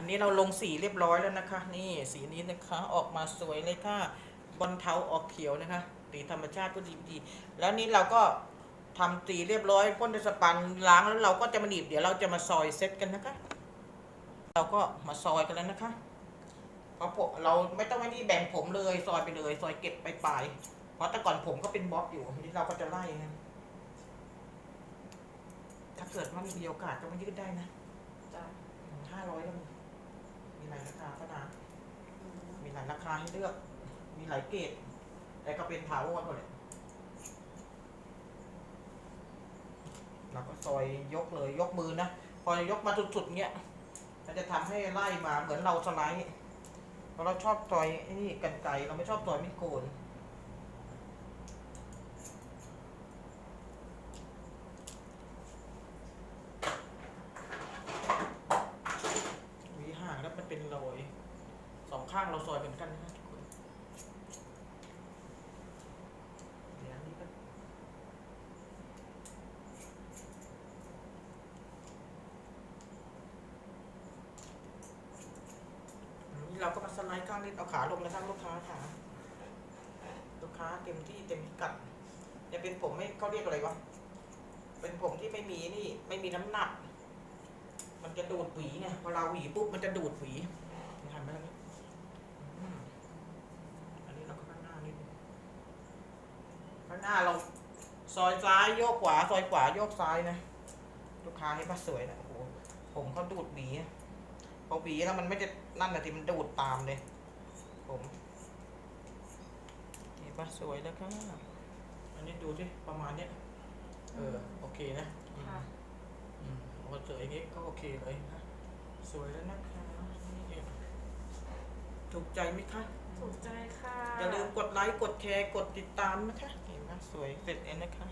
อันนี้เราลงสีเรียบร้อยแล้วนะคะ นี่สีนี้นะคะออกมาสวยเลยค่ะบอลเทาออกเขียวนะคะสีธรรมชาติก็ดีดี แล้วนี่เราก็ทำสีเรียบร้อยพ่นด้วยสปันล้างแล้วเราก็จะมาหนีบเดี๋ยวเราจะมาซอยเซตกันนะคะ เราก็มาซอยกันแล้วนะคะเพราะผมเราไม่ต้องให้นี่แบ่งผมเลยซอยไปเลย ซอยเก็บไปปลายๆเพราะแต่ก่อนผมก็เป็นบ๊อบอยู่ทีนี้เราก็จะไล่นะถ้าเกิดว่ามีโอกาสก็มายืดได้นะจ้ะห้าร้อยก็มีมีหลา ยราคาก็นะมีหลายราคาให้เลือก มีหลายเกรดแต่ก็เป็นถาวรหมดเลยเราก็ซอยยกเลยยกมือนะ พอยกมาสุดๆเนี้ย มันจะทำให้ไล่มาเหมือนเราสไลด์เพราะเราชอบซอยนี่กันไกเราไม่ชอบซอยมิดโกน หวีห่าง เรอยสองข้างเราซอยเหมือนกันนะทุกคนเดี๋ยวอันนี้ก็นี่เราก็มาสไลด์ข้างนิดเอาขาลงนะครับลูกค้าขาลูกค้าเต็มที่เต็มพิกัดจะเป็นผมไม่เขาเรียกอะไรวะเป็นผมที่ไม่มีนี่ไม่มีน้ำหนัก มันจะดูดหวีไงพอเราหวีปุ๊บมันจะดูดหวีทำไปแล้วนี่อืมอันนี้เราก็ข้างหน้านิดนึงข้างหน้าเราซอยซ้ายโยกขวาซอยขวาโยกซ้ายนะลูกค้าให้ป้าสวยนะโอ้โหผมเขาดูดหวีพอหวีแล้วมันไม่จะนั่นนะทีมันดูดตามเลย ผมนี่ป้าสวยแล้วค่ะอันนี้ดูสิประมาณเนี้ยเออโอเคนะอืม ค่ะ อืมพอเจออย่างนี้ก็โอเคเลยนะ สวยแล้วนะคะนี่ถูกใจไหมคะ ถูกใจค่ะ อย่าลืมกดไลค์ กดแชร์ กดติดตามนะคะ เห็นไหมสวยเสร็จเองนะคะ